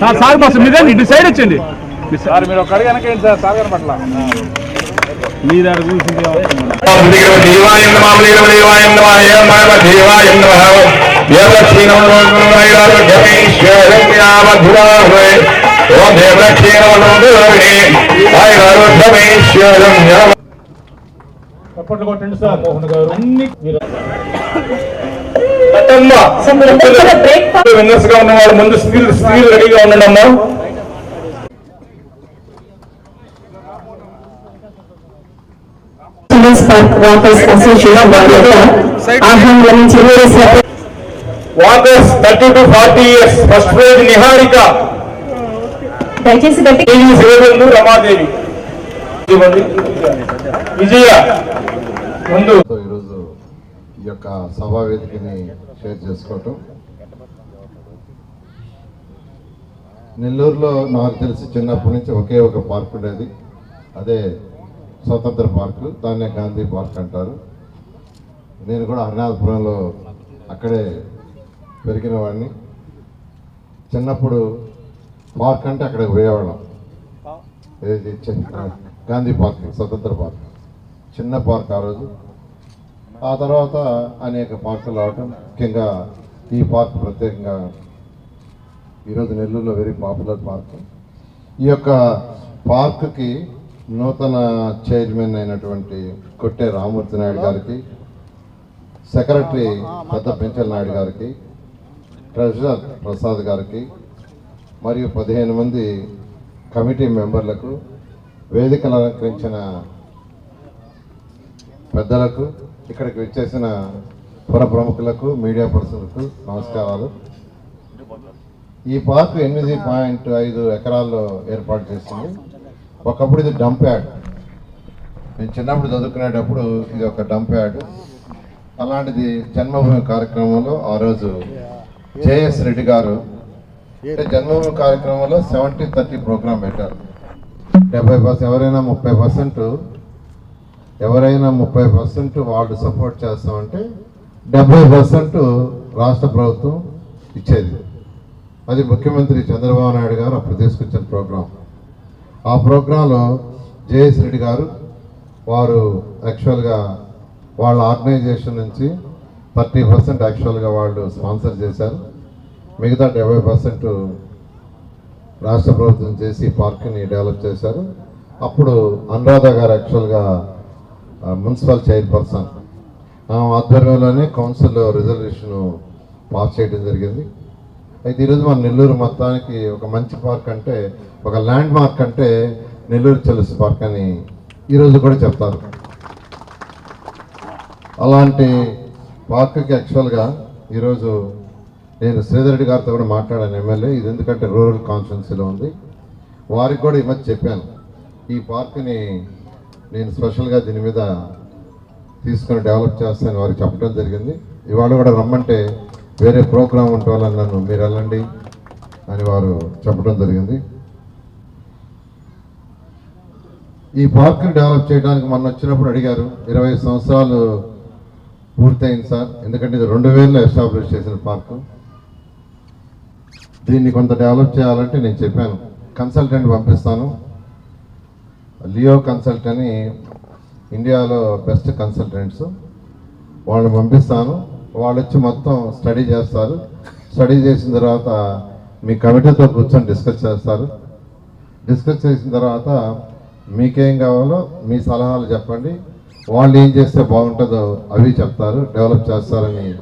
Sir sir bus మీదే ఇటు side వచ్చింది సార్ మీరు ఒక అడిగి వెనకేంటి సార్ సాగర్ పట్ల. మీ చప్పట్లు కొట్టండి సార్. మోహన్ గారు విన్నర్స్గా ఉన్న వాళ్ళు ముందు స్త్రీలు స్త్రీలు రెడీగా ఉండండి అమ్మా. చిల్డ్రన్స్ పార్క్ వాకర్స్ అసోసియేషన్ వారి యొక్క ఆహ్వానం చివరి walkers thirty to forty years first prize Niharika. దయచేసి గట్టి దేవి శివబంధు రమాదేవి. ఇవ్వండి. విజయ ముందు. సో ఈరోజు ఈ యొక్క సభా వేదికని షేర్ చేసుకోవటం. నెల్లూరులో నాకు తెలిసి చిన్నప్పటి నుంచి ఒకే ఒక పార్క్ ఉండేది. అదే స్వతంత్ర పార్కు దాన్నే గాంధీ పార్క్ అంటారు. నేను కూడా హరినాథపురంలో అక్కడే పెరిగిన వాడిని చిన్నప్పుడు పార్క్ అంటే అక్కడికి పోయేవాళ్ళం. ఏది? చిన్న గాంధీ పార్క్ స్వతంత్ర పార్క్. చిన్న పార్క్ ఆ రోజు. ఆ తర్వాత అనేక పార్కులు రావటం ముఖ్యంగా ఈ పార్క్ ప్రత్యేకంగా ఈరోజు నెల్లూరులో వెరీ పాపులర్ పార్క్. ఈ యొక్క పార్క్కి నూతన చైర్మన్ అయినటువంటి కొట్టే రామూర్తి నాయుడు గారికి సెక్రటరీ పెద్ద పెంచల్ నాయుడు గారికి ట్రెజరర్ ప్రసాద్ గారికి మరియు పదిహేను మంది కమిటీ మెంబర్లకు వేదికలు అలంకరించిన పెద్దలకు ఇక్కడికి వచ్చేసిన పుర ప్రముఖులకు మీడియా పర్సన్లకు నమస్కారాలు. ఈ పార్క్ ఎనిమిది పాయింట్ ఐదు ఎకరాల్లో ఏర్పాటు చేసింది. ఒకప్పుడు ఇది డంప్ యార్డ్. నేను చిన్నప్పుడు చదువుకునేటప్పుడు ఇది ఒక డంప్ యార్డ్. అలాంటిది జన్మభూమి కార్యక్రమంలో ఆ రోజు జేఎస్ రెడ్డి గారు జన్మభూమి కార్యక్రమంలో సెవెంటీ థర్టీ ప్రోగ్రామ్ పెట్టారు. డెబ్బై పర్సెంట్ ఎవరైనా ముప్పై పర్సెంట్ ఎవరైనా ముప్పై పర్సెంట్ వాళ్ళు సపోర్ట్ చేస్తామంటే డెబ్బై పర్సెంట్ రాష్ట్ర ప్రభుత్వం ఇచ్చేది. అది ముఖ్యమంత్రి చంద్రబాబు నాయుడు గారు అప్పుడు తీసుకొచ్చిన ప్రోగ్రాం. ఆ ప్రోగ్రాంలో జేఎస్ రెడ్డి గారు వారు యాక్చువల్గా వాళ్ళ ఆర్గనైజేషన్ నుంచి థర్టీ పర్సెంట్ యాక్చువల్గా వాళ్ళు స్పాన్సర్ చేశారు. మిగతా డెబ్బై పర్సెంట్ రాష్ట్ర ప్రభుత్వం చేసి పార్క్ని డెవలప్ చేశారు. అప్పుడు అనురాధ గారు యాక్చువల్గా మున్సిపల్ చైర్పర్సన్. ఆధ్వర్యంలోనే కౌన్సిల్ రిజర్వేషన్ పాస్ చేయడం జరిగింది. అయితే ఈరోజు మన నెల్లూరు మొత్తానికి ఒక మంచి పార్క్ అంటే ఒక ల్యాండ్ మార్క్ అంటే నెల్లూరు చెలుసు పార్క్ అని ఈరోజు కూడా చెప్తారు. అలాంటి పార్క్కి యాక్చువల్గా ఈరోజు నేను శ్రీధరెడ్డి గారితో కూడా మాట్లాడాను ఎమ్మెల్యే. ఇది ఎందుకంటే రూరల్ కాన్స్టిట్యున్సీలో ఉంది. వారికి కూడా ఈ మధ్య చెప్పాను. ఈ పార్క్ని నేను స్పెషల్గా దీని మీద తీసుకొని డెవలప్ చేస్తానని వారికి చెప్పడం జరిగింది. ఇవాళ కూడా రమ్మంటే వేరే ప్రోగ్రాం ఉండాలని నన్ను మీరు వెళ్ళండి అని వారు చెప్పడం జరిగింది. ఈ పార్క్ని డెవలప్ చేయడానికి మొన్న వచ్చినప్పుడు అడిగారు ఇరవై సంవత్సరాలు పూర్తయింది సార్ ఎందుకంటే ఇది రెండు వేలలో ఎస్టాబ్లిష్ చేసిన పార్కు. దీన్ని కొంత డెవలప్ చేయాలంటే నేను చెప్పాను కన్సల్టెంట్ పంపిస్తాను. లియో కన్సల్ట్ అని ఇండియాలో బెస్ట్ కన్సల్టెంట్స్. వాళ్ళని పంపిస్తాను. వాళ్ళు వచ్చి మొత్తం స్టడీ చేస్తారు. స్టడీ చేసిన తర్వాత మీ కమిటీతో కూర్చొని డిస్కస్ చేస్తారు. డిస్కస్ చేసిన తర్వాత మీకేం కావాలో మీ సలహాలు చెప్పండి. వాళ్ళు ఏం చేస్తే బాగుంటుందో అవి చెప్తారు. డెవలప్ చేస్తారని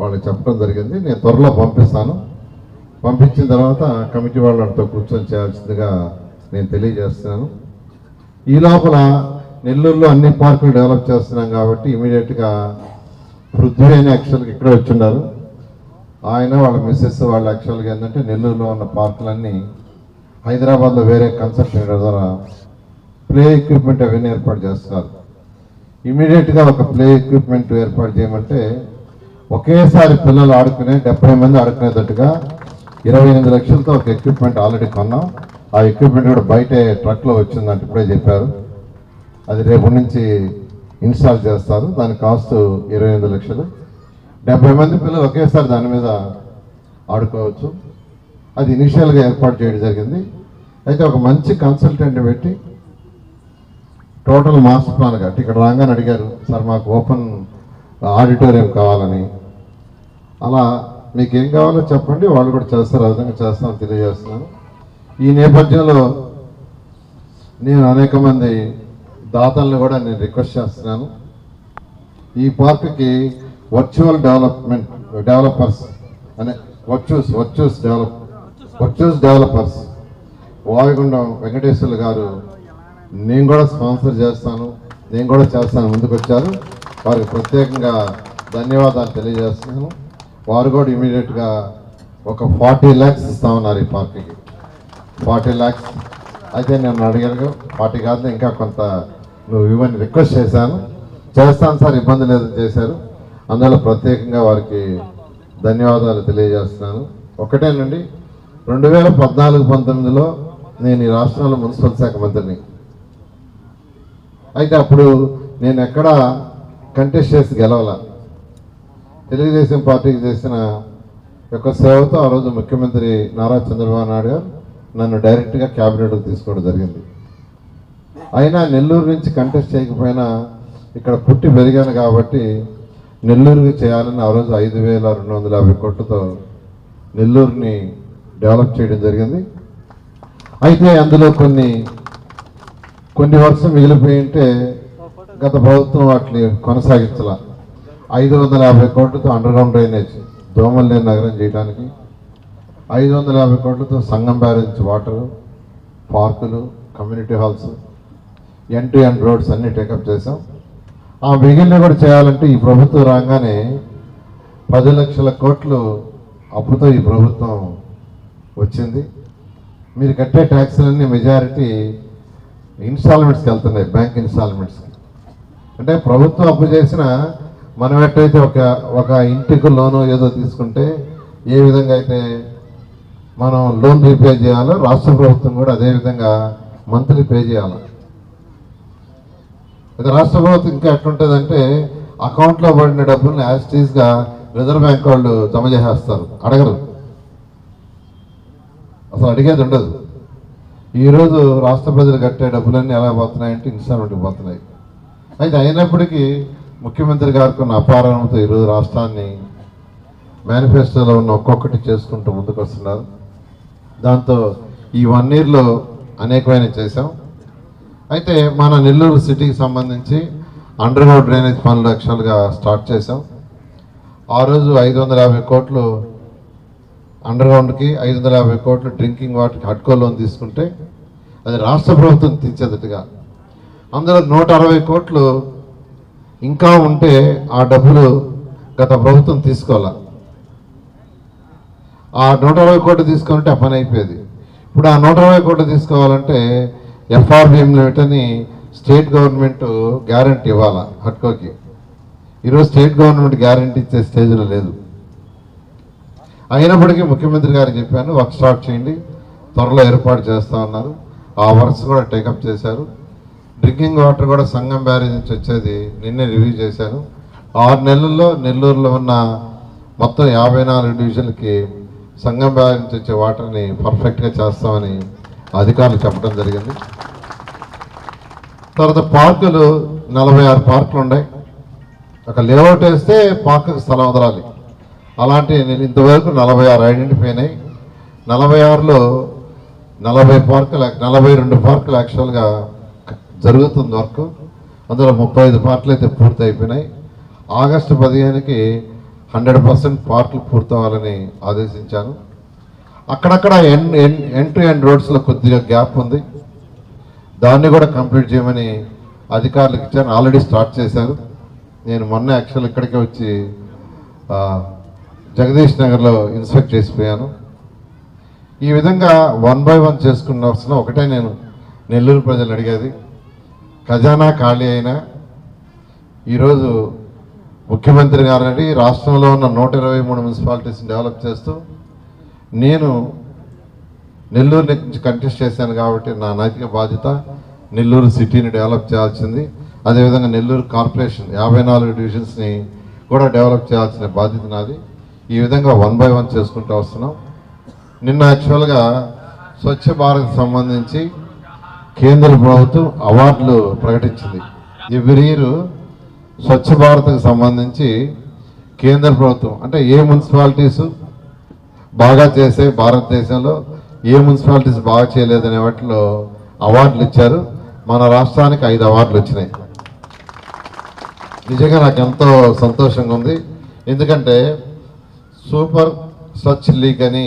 వాళ్ళకి చెప్పడం జరిగింది. నేను త్వరలో పంపిస్తాను. పంపించిన తర్వాత కమిటీ వాళ్ళతో కూర్చొని చేయాల్సిందిగా నేను తెలియజేస్తున్నాను. ఈ లోపల నెల్లూరులో అన్ని పార్కులు డెవలప్ చేస్తున్నాం కాబట్టి ఇమీడియట్గా పృథ్వీ అని యాక్చువల్గా ఇక్కడ వచ్చిండారు. ఆయన వాళ్ళ మిస్సెస్ వాళ్ళు యాక్చువల్గా ఏంటంటే నెల్లూరులో ఉన్న పార్కులన్నీ హైదరాబాద్లో వేరే కన్సల్టెంట్ ద్వారా ప్లే ఎక్విప్మెంట్ అవన్నీ ఏర్పాటు చేస్తారు ఇమీడియట్గా ఒక ప్లే ఎక్విప్మెంట్ ఏర్పాటు చేయమంటే ఒకేసారి పిల్లలు ఆడుకునే డెబ్బై మంది ఆడుకునేటట్టుగా ఇరవై ఎనిమిది లక్షలతో ఒక ఎక్విప్మెంట్ ఆల్రెడీ కొన్నాం. ఆ ఎక్విప్మెంట్ కూడా బయటే ట్రక్లో వచ్చిందంటే ఇప్పుడే చెప్పారు. అది రేపు నుంచి ఇన్స్టాల్ చేస్తారు. దాని కాస్ట్ ఇరవై ఎనిమిది లక్షలు. డెబ్బై మంది పిల్లలు ఒకేసారి దాని మీద ఆడుకోవచ్చు. అది ఇనిషియల్గా ఏర్పాటు చేయడం జరిగింది. అయితే ఒక మంచి కన్సల్టెంట్ పెట్టి టోటల్ మాస్టర్ ప్లాన్ కట్టి ఇక్కడ రాగానే అడిగారు సార్ మాకు ఓపెన్ ఆడిటోరియం కావాలని. అలా మీకు ఏం కావాలో చెప్పండి వాళ్ళు కూడా చేస్తారు ఆ విధంగా చేస్తామని తెలియజేస్తున్నాను. ఈ నేపథ్యంలో నేను అనేక మంది దాతలను కూడా నేను రిక్వెస్ట్ చేస్తున్నాను. ఈ పార్క్కి వర్చువల్ డెవలప్మెంట్ డెవలపర్స్ అనే virtues virtues develop virtues developers Vayugundam Venkateswarlu garu నేను కూడా స్పాన్సర్ చేస్తాను నేను కూడా చేస్తాను ముందుకు వచ్చారు వారికి ప్రత్యేకంగా ధన్యవాదాలు తెలియజేస్తున్నాను. వారు కూడా ఇమీడియట్గా ఒక ఫార్టీ ల్యాక్స్ ఇస్తామన్నారు ఈ పార్క్కి. ఫార్టీ ల్యాక్స్ అయితే నేను అడిగాను ఫార్టీ కాదు ఇంకా కొంత నువ్వు ఇవ్వని రిక్వెస్ట్ చేశాను. చేస్తాను సార్ ఇబ్బంది లేదని చేశారు. అందువల్ల ప్రత్యేకంగా వారికి ధన్యవాదాలు తెలియజేస్తున్నాను. ఒకటేనండి రెండు వేల పద్నాలుగు పంతొమ్మిదిలో నేను ఈ రాష్ట్రంలో మున్సిపల్ శాఖ మంత్రిని. అయితే అప్పుడు నేను ఎక్కడ కంటెస్ట్ చేసి గెలవాల. తెలుగుదేశం పార్టీకి చేసిన యొక్క సేవతో ఆ రోజు ముఖ్యమంత్రి నారా చంద్రబాబు నాయుడు గారు నన్ను డైరెక్ట్గా క్యాబినెట్కి తీసుకోవడం జరిగింది. అయినా నెల్లూరు నుంచి కంటెస్ట్ చేయకపోయినా ఇక్కడ పుట్టి పెరిగాను కాబట్టి నెల్లూరుకి చేయాలని ఆ రోజు ఐదు వేల రెండు వందల యాభై కోట్లతో నెల్లూరుని డెవలప్ చేయడం జరిగింది. అయితే అందులో కొన్ని కొన్ని వర్షం మిగిలిపోయి ఉంటే గత ప్రభుత్వం వాటిని కొనసాగించాల. ఐదు వందల యాభై కోట్లతో అండర్ గ్రౌండ్ డ్రైనేజ్ దోమల్లేని నగరం చేయడానికి ఐదు వందల యాభై కోట్లతో సంగం బ్యారేజ్ వాటర్ పార్కులు community halls N to N roads అన్నీ టేకప్ చేసాం ఆ మిగిలిన కూడా చేయాలంటే ఈ ప్రభుత్వం రాగానే పది లక్షల కోట్లు అప్పుతో ఈ ప్రభుత్వం వచ్చింది. మీరు కట్టే ట్యాక్స్లన్నీ మెజారిటీ ఇన్స్టాల్మెంట్స్కి వెళ్తున్నాయి బ్యాంక్ ఇన్స్టాల్మెంట్స్కి. అంటే ప్రభుత్వం అప్పు చేసిన మనం ఎట్టయితే ఒక ఒక ఇంటికి లోను ఏదో తీసుకుంటే ఏ విధంగా అయితే మనం లోన్ రీపే చేయాలి? రాష్ట్ర ప్రభుత్వం కూడా అదే విధంగా మంత్లీ పే చేయాలి? ఇది రాష్ట్ర ప్రభుత్వం ఇంకా ఎట్లుంటుందంటే అకౌంట్లో పడిన డబ్బుల్ని యాస్టీస్గా రిజర్వ్ బ్యాంక్ వాళ్ళు జమ చేసేస్తారు. అడగరు. అసలు అడిగేది ఉండదు. ఈరోజు రాష్ట్ర ప్రజలు కట్టే డబ్బులన్నీ ఎలా పోతున్నాయంటే ఇన్స్టాల్మెంట్కి పోతున్నాయి. అయితే అయినప్పటికీ ముఖ్యమంత్రి గారికి ఉన్న అపారంతో ఈరోజు రాష్ట్రాన్ని మేనిఫెస్టోలో ఉన్న ఒక్కొక్కటి చేసుకుంటూ ముందుకు వస్తున్నారు దాంతో ఈ వన్ ఇయర్లో అనేకమైన చేశాం. అయితే మన నెల్లూరు సిటీకి సంబంధించి అండర్ గ్రౌండ్ డ్రైనేజ్ పనులు యాక్చువల్గా స్టార్ట్ చేశాం. ఆ రోజు ఐదు వందల యాభై కోట్లు అండర్ గ్రౌండ్కి ఐదు వందల యాభై కోట్లు డ్రింకింగ్ వాటర్కి హడ్కో లోన్ తీసుకుంటే అది రాష్ట్ర ప్రభుత్వం తీర్చేదట్టుగా అందులో నూట అరవై కోట్లు ఇంకా ఉంటే ఆ డబ్బులు గత ప్రభుత్వం తీసుకోవాలి. ఆ నూట అరవై కోట్లు తీసుకుంటే ఆ పని అయిపోయేది. ఇప్పుడు ఆ నూట అరవై కోట్లు తీసుకోవాలంటే ఎఫ్ఆర్బిఎం లిమిట్ని స్టేట్ గవర్నమెంట్ గ్యారంటీ ఇవ్వాలా హట్కోకి ఈరోజు స్టేట్ గవర్నమెంట్ గ్యారంటీ ఇచ్చే స్టేజ్లో లేదు. అయినప్పటికీ ముఖ్యమంత్రి గారు చెప్పాను వర్క్ స్టార్ట్ చేయండి త్వరలో ఏర్పాటు చేస్తా ఉన్నారు ఆ వర్క్స్ కూడా టేకప్ చేశారు. డ్రింకింగ్ వాటర్ కూడా సంఘం బ్యారేజ్ నుంచి వచ్చేది నిన్నే రివ్యూ చేశాను ఆరు నెలల్లో నెల్లూరులో ఉన్న మొత్తం యాభై నాలుగు డివిజన్లకి సంగం బ్యారేజ్ నుంచి వచ్చే వాటర్ని పర్ఫెక్ట్గా చేస్తామని అధికారులు చెప్పడం జరిగింది. తర్వాత పార్కులు నలభై ఆరు పార్కులు ఉన్నాయి. ఒక లేఅవుట్ వేస్తే పార్కుకి స్థలం వదలాలి. అలాంటి నేను ఇంతవరకు నలభై ఆరు ఐడెంటిఫై అయినాయి నలభై ఆరులో నలభై పార్కులు నలభై రెండు పార్కులు యాక్చువల్గా జరుగుతుంది వర్క్. అందులో ముప్పై ఐదు పార్కులు అయితే పూర్తి అయిపోయినాయి ఆగస్టు పదిహేనుకి హండ్రెడ్ పర్సెంట్ పార్కులు పూర్తవ్వాలని ఆదేశించాను. అక్కడక్కడ ఎన్ ఎన్ ఎన్ టు ఎండ్ రోడ్స్లో కొద్దిగా గ్యాప్ ఉంది. దాన్ని కూడా కంప్లీట్ చేయమని అధికారులకు ఇచ్చాను. ఆల్రెడీ స్టార్ట్ చేశారు. నేను మొన్న యాక్చువల్ ఇక్కడికే వచ్చి జగదీష్ నగర్లో ఇన్స్పెక్ట్ చేసిపోయాను. ఈ విధంగా వన్ బై వన్ చేసుకున్న వస్తున్న ఒకటే నేను నెల్లూరు ప్రజలు అడిగేది. ఖజానా ఖాళీ అయినా ఈరోజు ముఖ్యమంత్రి గారిని రాష్ట్రంలో ఉన్న నూట ఇరవై మూడు మున్సిపాలిటీస్ని డెవలప్ చేస్తూ నేను నెల్లూరు నుంచి కంటెస్ట్ చేశాను కాబట్టి నా నైతిక బాధ్యత నెల్లూరు సిటీని డెవలప్ చేయాల్సింది. అదేవిధంగా నెల్లూరు కార్పొరేషన్ యాభై నాలుగు డివిజన్స్ని కూడా డెవలప్ చేయాల్సిన బాధ్యత నాది. ఈ విధంగా వన్ బై వన్ చేసుకుంటూ వస్తున్నాం. నిన్న యాక్చువల్గా స్వచ్ఛ భారత్ సంబంధించి కేంద్ర ప్రభుత్వం అవార్డులు ప్రకటించింది. ఎవ్రీ ఇయర్ స్వచ్ఛ భారత్కి సంబంధించి కేంద్ర ప్రభుత్వం అంటే ఏ మున్సిపాలిటీస్ బాగా చేసే భారతదేశంలో ఏ మున్సిపాలిటీస్ బాగా చేయలేదనే వాటిలో అవార్డులు ఇచ్చారు. మన రాష్ట్రానికి ఐదు అవార్డులు వచ్చినాయి. నిజంగా నాకు ఎంతో సంతోషంగా ఉంది. ఎందుకంటే సూపర్ స్వచ్ఛ లీగ్ అని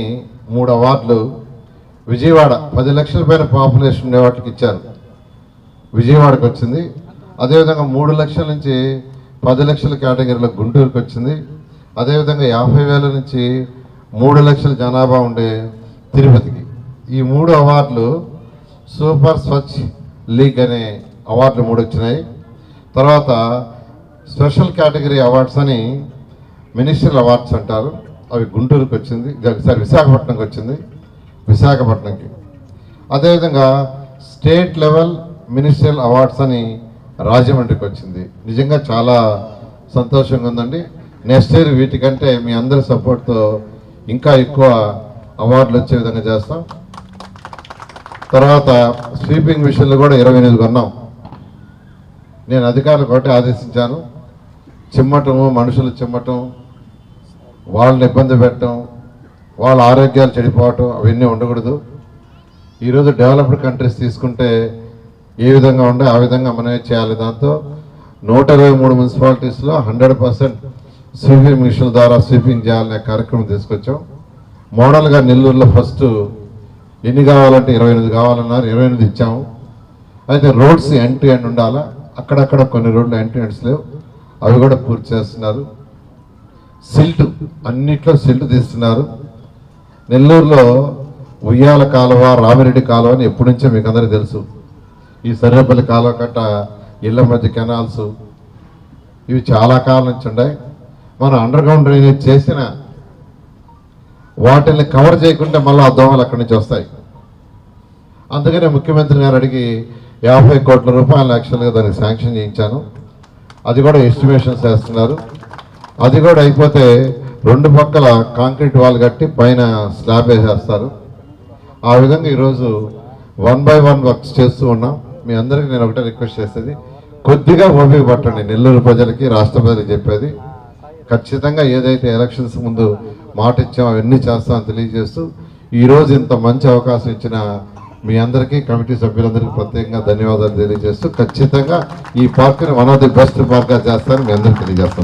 మూడు అవార్డులు విజయవాడ పది లక్షల పైన పాపులేషన్ ఉండే వాటికి ఇచ్చారు. విజయవాడకి వచ్చింది. అదేవిధంగా మూడు లక్షల నుంచి పది లక్షల కేటగిరీలో గుంటూరుకి వచ్చింది. అదేవిధంగా యాభై వేల నుంచి మూడు లక్షల జనాభా ఉండే తిరుపతికి. ఈ మూడు అవార్డులు సూపర్ స్వచ్ఛ లీగ్ అనే అవార్డులు మూడు వచ్చినాయి. తర్వాత స్పెషల్ కేటగిరీ అవార్డ్స్ అని మినిస్టర్ అవార్డ్స్ అంటారు. అవి గుంటూరుకి వచ్చింది. సారీ విశాఖపట్నంకి వచ్చింది. విశాఖపట్నంకి. అదేవిధంగా స్టేట్ లెవెల్ మినిస్ట్రియల్ అవార్డ్స్ అని రాజమండ్రికి వచ్చింది. నిజంగా చాలా సంతోషంగా ఉందండి. నెక్స్ట్ ఇయర్ వీటికంటే మీ అందరి సపోర్ట్తో ఇంకా ఎక్కువ అవార్డులు వచ్చే విధంగా చేస్తాం. తర్వాత స్వీపింగ్ మిషన్లు కూడా ఇరవై ఎనిమిది కొన్నాం. నేను అధికారులు ఒకటి ఆదేశించాను. చిమ్మటము మనుషులు చిమ్మటం వాళ్ళని ఇబ్బంది పెట్టడం వాళ్ళ ఆరోగ్యాలు చెడిపోవటం అవన్నీ ఉండకూడదు. ఈరోజు డెవలప్డ్ కంట్రీస్ తీసుకుంటే ఏ విధంగా ఉండే ఆ విధంగా మనమే చేయాలి దాంతో నూట ఇరవై మూడు మున్సిపాలిటీస్లో హండ్రెడ్ పర్సెంట్ స్వీపింగ్ మిషన్ ద్వారా స్వీపింగ్ చేయాలనే కార్యక్రమం తీసుకొచ్చాం. మోడల్గా నెల్లూరులో ఫస్ట్ ఎన్ని కావాలంటే ఇరవై ఎనిమిది కావాలన్నారు ఇరవై ఎనిమిది ఇచ్చాము. అయితే రోడ్స్ ఎండ్ టు ఎండ్ ఉండాలా? అక్కడక్కడ కొన్ని రోడ్లు ఎండ్ టు ఎండ్స్ లేవు. అవి కూడా పూర్తి చేస్తున్నారు. సిల్ట్ అన్నిట్లో సిల్ట్ తీస్తున్నారు. నెల్లూరులో ఉయ్యాల కాలువ రామిరెడ్డి కాలువ అని ఎప్పటి నుంచో మీకు అందరికీ తెలుసు. ఈ సర్వేపల్లి కాలువ కట్ట ఇళ్ళ మధ్య కెనాల్స్ ఇవి చాలా కాలం నుంచి ఉన్నాయి మనం అండర్ గ్రౌండ్ డ్రైనేజ్ చేసిన వాటిని కవర్ చేయకుంటే మళ్ళీ ఆ దోమలు అక్కడి నుంచి వస్తాయి. అందుకనే ముఖ్యమంత్రి గారు అడిగి యాభై కోట్ల రూపాయలు యాక్చువల్గా దానికి శాంక్షన్ చేయించాను. అది కూడా ఎస్టిమేషన్స్ చేస్తున్నారు. అది కూడా అయిపోతే రెండు పక్కల కాంక్రీట్ వాల్ కట్టి పైన స్లాబ్ వేసేస్తారు. ఆ విధంగా ఈరోజు వన్ బై వన్ వర్క్స్ చేస్తూ ఉన్నాం. మీ అందరికీ నేను ఒకటే రిక్వెస్ట్ చేసేది కొద్దిగా ఓపిక పట్టండి. నెల్లూరు ప్రజలకి రాష్ట్ర ప్రజలకి చెప్పేది ఖచ్చితంగా ఏదైతే ఎలక్షన్స్ ముందు మాట ఇచ్చామో అవన్నీ చేస్తామని తెలియజేస్తూ ఈరోజు ఇంత మంచి అవకాశం ఇచ్చిన మీ అందరికీ కమిటీ సభ్యులందరికీ ప్రత్యేకంగా ధన్యవాదాలు తెలియజేస్తూ ఖచ్చితంగా ఈ పార్క్ని వన్ ఆఫ్ ది బెస్ట్ పార్క్గా చేస్తారని మీ అందరికీ తెలియజేస్తాం.